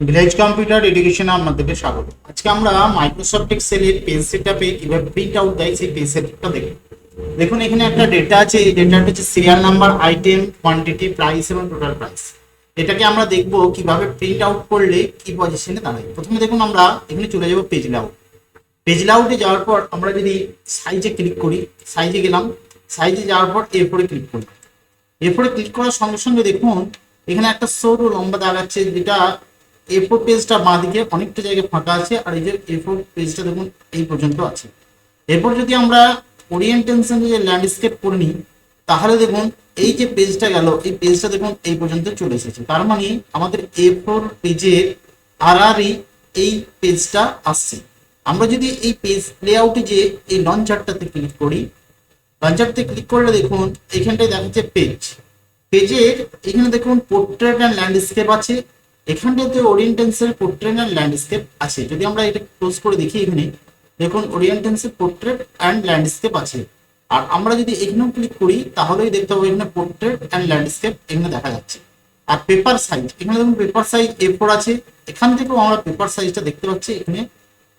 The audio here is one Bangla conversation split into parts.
ভিলেজ কম্পিউটার এডুকেশনে আপনাদেরকে স্বাগত। আজকে আমরা মাইক্রোসফট এক্সেলের পেজ সেটআপে কীভাবে প্রিন্ট আউট দেয় সেই পেজ সেটআপটা দেখব। দেখুন, এখানে একটা ডেটা আছে, এই ডেটাটা হচ্ছে serial number item quantity price এবং টোটাল প্রাইস এটাকে আমরা দেখব কীভাবে প্রিন্ট আউট করলে কি পজিশনে দাঁড়ায়। প্রথমে দেখুন আমরা এখানে চলে যাব পেজ লাউট পেজ লাউটে যাওয়ার পর আমরা যদি সাইজে ক্লিক করি সাইজে গেলাম সাইজে যাওয়ার পর এরপরে ক্লিক করি। এরপরে ক্লিক করার সঙ্গে সঙ্গে দেখুন, এখানে একটা সরু লম্বা দাঁড়াচ্ছে যেটা এ ফোর পেজটা বাঁদিকে অনেকটা জায়গায় ফাঁকা আছে, আর এই যে এ ফোর পেজটা দেখুন, এই পর্যন্ত আছে। এরপর যদি আমরা ওরিয়েন্টেশন যে ল্যান্ডস্কেপ করে নিই, তাহলে দেখুন, এই যে পেজটা গেল, এই পেজটা দেখুন, এই পর্যন্ত চলে এসেছে। তার মানে আমাদের এ ফোর পেজের আরআরই এই পেজটা আসছে। আমরা যদি এই পেজ লেআউটে যে এই লঞ্চারটাতে ক্লিক করি লঞ্চারতে ক্লিক করলে দেখুন, এখানটায় দেখাচ্ছে পেজ পেজের এখানে দেখুন পোর্ট্রেট অ্যান্ড ল্যান্ডস্কেপ আছে। এখানটাতে ওরিয়েন্টেন্সের পোর্ট্রেট অ্যান্ড ল্যান্ডস্কেপ আছে। যদি আমরা এটা ক্লোজ করে দেখি এখানে, দেখুন ওরিয়েন্টেন্সের পোর্ট্রেট অ্যান্ড ল্যান্ডস্কেপ আছে। আর আমরা যদি এখানেও ক্লিক করি, তাহলেই দেখতে পাবো এখানে পোর্ট্রেট অ্যান্ড ল্যান্ডস্কেপ এখানে দেখা যাচ্ছে। আর পেপার সাইজ এখানে দেখুন পেপার সাইজ এ ফোর আছে। এখান থেকেও আমরা পেপার সাইজটা দেখতে পাচ্ছি এখানে।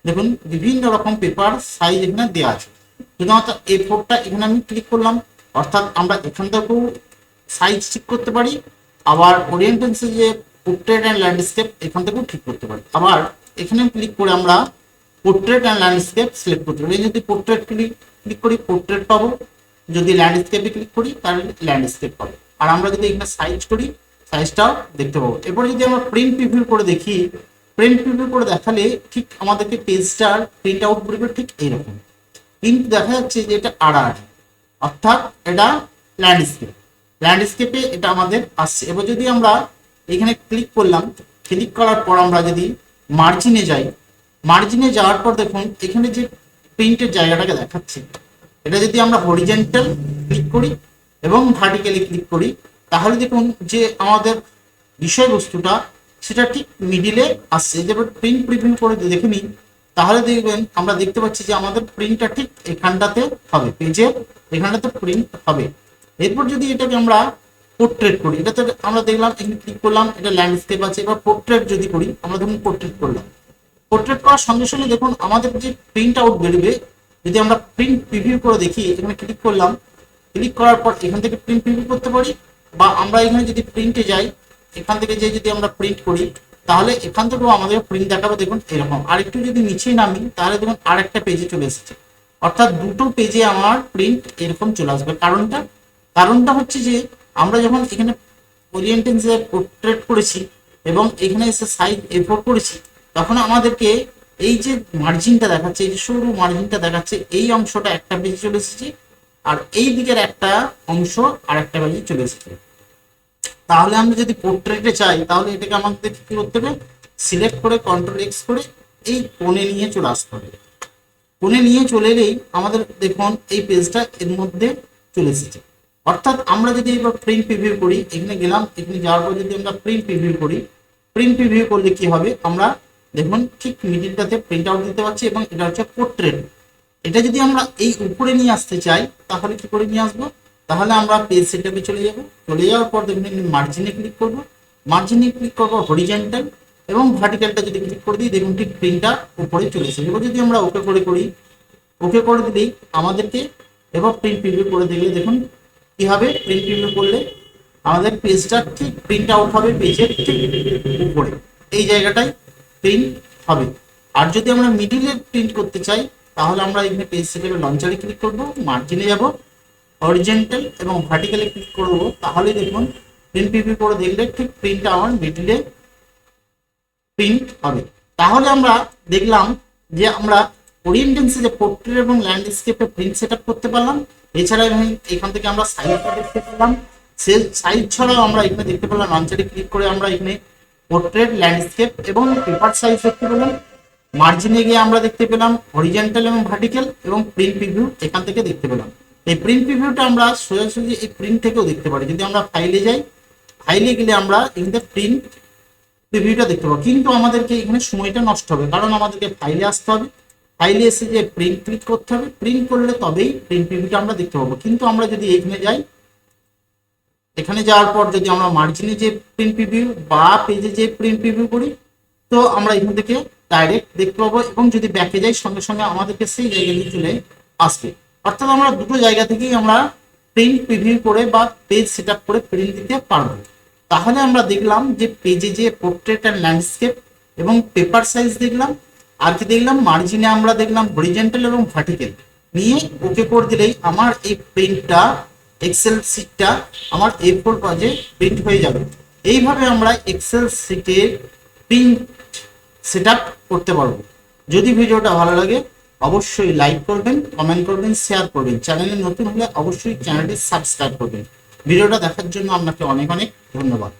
দেখুন বিভিন্ন রকম পেপার সাইজ এখানে দেওয়া আছে। শুধুমাত্র এ ফোরটা এখানে আমি ক্লিক করলাম। অর্থাৎ আমরা এখান থেকেও সাইজ ঠিক করতে পারি। আবার ওরিয়েন্টেন্সে যে পোর্ট্রেট অ্যান্ড ল্যান্ডস্কেপ এখান থেকেও ঠিক করতে পারি। আবার এখানে ক্লিক করে আমরা পোর্ট্রেট অ্যান্ড ল্যান্ডস্কেপ সিলেক্ট করতে পারি। যদি পোর্ট্রেট ক্লিক ক্লিক করি পোর্ট্রেট পাবো। যদি ল্যান্ডস্কেপে ক্লিক করি, তাহলে ল্যান্ডস্কেপ পাবো। আর আমরা যদি এখানে সাইজ করি সাইজটাও দেখতে পাবো। এরপরে যদি আমরা প্রিন্ট প্রিভিউ করে দেখি প্রিন্ট প্রিভিউ করে দেখালে ঠিক আমাদেরকে পেজটার প্রিন্ট আউট করবে ঠিক এইরকম। কিন্তু দেখা যাচ্ছে যে এটা আড়াআড়ি। অর্থাৎ এটা ল্যান্ডস্কেপ ল্যান্ডস্কেপে এটা আমাদের আসছে। এবার যদি আমরা এখানে ক্লিক করলাম ক্লিক করার পর আমরা যদি মার্জিনে যাই মার্জিনে যাওয়ার পর দেখুন, এখানে যে প্রিন্টের জায়গাটাকে দেখাচ্ছে, এটা যদি আমরা হরিজেন্টাল ক্লিক করি এবং ভার্টিক্যালি ক্লিক করি, তাহলে দেখুন যে আমাদের বিষয়বস্তুটা, সেটা ঠিক মিডিলে আসছে। যেবার প্রিন্ট প্রিভিউ করে দেখে নিই, তাহলে দেখবেন আমরা দেখতে পাচ্ছি যে আমাদের প্রিন্টটা ঠিক এখানটাতে হবে পেজে এখানটাতে প্রিন্ট হবে। এরপর যদি এটাকে আমরা পোর্ট্রেট করি। এটাতে আমরা দেখলাম, এখানে ক্লিক করলাম, এটা ল্যান্ডস্কেপ আছে। এবার পোর্ট্রেট যদি করি, আমরা ধরুন পোর্ট্রেট করলাম। পোর্ট্রেট করার সঙ্গে সঙ্গে দেখুন, আমাদের যে প্রিন্ট আউট বেরোবে, যদি আমরা প্রিন্ট প্রিভিউ করে দেখি, এখানে ক্লিক করলাম ক্লিক করার পর এখান থেকে প্রিন্ট প্রিভিউ করতে পারি, বা আমরা এখানে যদি প্রিন্টে যাই, এখান থেকে যে যদি আমরা প্রিন্ট করি, তাহলে এখান থেকেও আমাদের প্রিন্ট দেখাবে, দেখুন এরকম। আর একটু যদি নিচে নামি, তাহলে দেখুন আরেকটা পেজে চলে এসেছে। অর্থাৎ দুটো পেজে আমার প্রিন্ট এরকম চলে আসবে। কারণটা কারণটা হচ্ছে যে আমরা যখন এখানে ওরিয়েন্টেন্সে পোর্ট্রেট করেছি এবং এখানে এসে সাইজ এফোর করেছি, তখন আমাদেরকে এই যে মার্জিনটা দেখাচ্ছে, এই যে সরু মার্জিনটা দেখাচ্ছে, এই অংশটা একটা পেজে চলে এসেছে আর এই দিকের একটা অংশ আর একটা পেজে চলে এসেছে। তাহলে আমরা যদি পোর্ট্রেটে চাই, তাহলে এটাকে আমাদের কি করতে হবে? সিলেক্ট করে কন্ট্রোল এক্স করে এই কোণে নিয়ে চলে আসতে হবে। কোণে নিয়ে চলে এলেই আমাদের দেখুন এই পেজটা এর মধ্যে চলে এসেছে। অর্থাৎ আমরা যদি এবার প্রিন্ট প্রিভিউ করি, এখানে গেলাম, এখানে যাওয়ার পর যদি আমরা প্রিন্ট প্রিভিউ করি প্রিন্ট প্রিভিউ করলে কি হবে? আমরা দেখুন ঠিক মিডিলটাতে প্রিন্ট আউট দিতে পারছি এবং এটা হচ্ছে পোর্ট্রেট এটা যদি আমরা এই উপরে নিয়ে আসতে চাই, তাহলে কি করে নিয়ে আসব? তাহলে আমরা পেজ সেটআপে চলে যাব। চলে যাওয়ার পর দেখুন মার্জিনে ক্লিক করব। মার্জিনে ক্লিক করব হরিজেন্টাল এবং ভার্টিক্যালটা যদি ক্লিক করে দিই, দেখুন ঠিক প্রিন্টটা উপরে চলে এসেছে। এবার যদি আমরা ওকে করে করি ওকে করে দিলেই আমাদেরকে এবার প্রিন্ট প্রিভিউ করে দিলে দেখুন কি হবে? প্রিন্ট প্রিভিউ করলে আমাদের পেজটা ঠিক প্রিন্ট আউট হবে পেজের ঠিক উপরে। এই জায়গাটায় প্রিন্ট হবে। আর যদি আমরা মিডিলে প্রিন্ট করতে চাই, তাহলে আমরা এখানে পেজ সেটআপে লঞ্চারে ক্লিক করব মার্জিনে যাব অরিজেন্টাল এবং ভার্টিক্যালে ক্লিক করব। তাহলে দেখুন প্রিন্ট প্রিভিউ করে দেখলে ঠিক প্রিন্টটা আমার মিডিলে প্রিন্ট হবে। তাহলে আমরা দেখলাম যে আমরা ওরিয়েন্টেন্সে যে পোর্ট্রেট এবং ল্যান্ডস্কেপে প্রিন্ট সেট করতে পারলাম। এছাড়া এখান থেকে আমরা সাইজটা দেখতে পেলাম। সে সাইজ ছাড়াও আমরা এখানে দেখতে পেলাম লঞ্চারে ক্লিক করে আমরা এখানে পোর্ট্রেট ল্যান্ডস্কেপ এবং পেপার সাইজ দেখতে পেলাম। মার্জিনে গিয়ে আমরা দেখতে পেলাম হরিজেন্টাল এবং ভার্টিক্যাল এবং প্রিন্ট প্রিভিউ এখান থেকে দেখতে পেলাম। এই প্রিন্ট প্রিভিউটা আমরা সোজাসুজি এই প্রিন্ট থেকেও দেখতে পারি। যদি আমরা ফাইলে যাই ফাইলে গেলে আমরা এখানে প্রিন্ট প্রিভিউটা দেখতে পাবো। কিন্তু আমাদেরকে এখানে সময়টা নষ্ট হবে, কারণ আমাদেরকে ফাইলে আসতে হবে। ফাইলে এসে যে প্রিন্ট ক্লিক করতে হবে প্রিন্ট করলে তবেই প্রিন্ট প্রিভিউটা আমরা দেখতে পাবো। কিন্তু আমরা যদি এখানে যাই, এখানে যাওয়ার পর যদি আমরা মার্জিনে যে প্রিন্ট প্রিভিউ বা পেজে যে প্রিন্ট প্রিভিউ করি, তো আমরা এখান থেকে ডাইরেক্ট দেখতে পাবো এবং যদি ব্যাকে যাই, সঙ্গে সঙ্গে আমাদেরকে সেই জায়গায় চলে আসবে। অর্থাৎ আমরা দুটো জায়গা থেকেই আমরা প্রিন্ট প্রিভিউ করে বা পেজ সেট করে প্রিন্ট দিতে পারব। তাহলে আমরা দেখলাম যে পেজে যে পোর্ট্রেট অ্যান্ড ল্যান্ডস্কেপ এবং পেপার সাইজ দেখলাম আর কি দেখলাম মার্জিনে আমরা দেখলাম হরিজেন্টাল এবং ভার্টিক্যাল নিয়ে ওকে করে দিলেই আমার এই প্রিন্টটা এক্সেল শিটটা আমার এ ফোর কাজে প্রিন্ট হয়ে যাবে। এইভাবে আমরা এক্সেল শিটের প্রিন্ট সেট করতে পারব। যদি ভিডিওটা ভালো লাগে, অবশ্যই লাইক করবেন কমেন্ট করবেন শেয়ার করবেন। চ্যানেলে নতুন হলে অবশ্যই চ্যানেলটি সাবস্ক্রাইব করবেন। ভিডিওটা দেখার জন্য আপনাকে অনেক অনেক ধন্যবাদ।